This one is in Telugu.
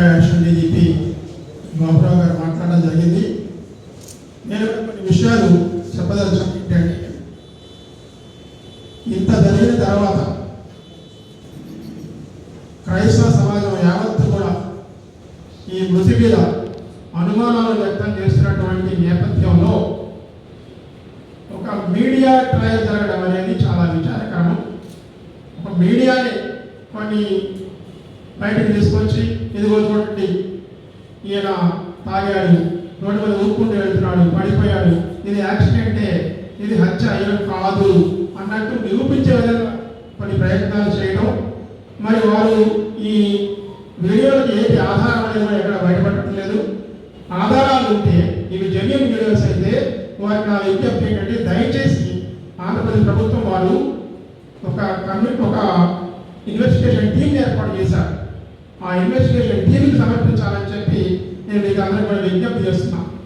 యాక్షన్ డీజీపీ బాబురావు గారు మాట్లాడడం జరిగింది. నేను కొన్ని విషయాలు చెప్పదలుచుకుంటే ఏంటంటే ఇంత జరిగిన తర్వాత క్రైస్తవ సమాజం యావత్తు కూడా ఈ మృతి మీద అనుమానాలు వ్యక్తం చేస్తున్నటువంటి నేపథ్యంలో ఒక మీడియా ట్రయల్ జరగడం అనేది చాలా విచారకరం. ఒక మీడియాని కొన్ని బయటకు తీసుకొచ్చి ఇదిగో చూడండి. ఈయన తాగాడు రోడ్డు మీద ఊరుకుంటూ వెళ్తున్నాడు పడిపోయాడు. ఇది యాక్సిడెంటే ఇది హత్య అయ్యడం కాదు అన్నట్టు నిరూపించే విధంగా కొన్ని ప్రయత్నాలు చేయడం. మరి వారు ఈ వీడియోలకు ఏది ఆధారం అనేది ఎక్కడ బయటపడటం లేదు. ఆధారాలు ఉంటే ఇవి జెన్యున్ వీడియోస్ అయితే వారికి నా విజ్ఞప్తి ఏంటంటే దయచేసి ఆంధ్రప్రదేశ్ ప్రభుత్వం వారు ఒక కమ్యూనిటీ ఒక ఇన్వెస్టిగేషన్ టీం ఏర్పాటు చేశారు. ఆ ఇన్వెస్టిగేషన్ టీంకి సమర్పించాలని చెప్పి నేను మీకు అందరికీ కూడా విజ్ఞప్తి చేస్తున్నాను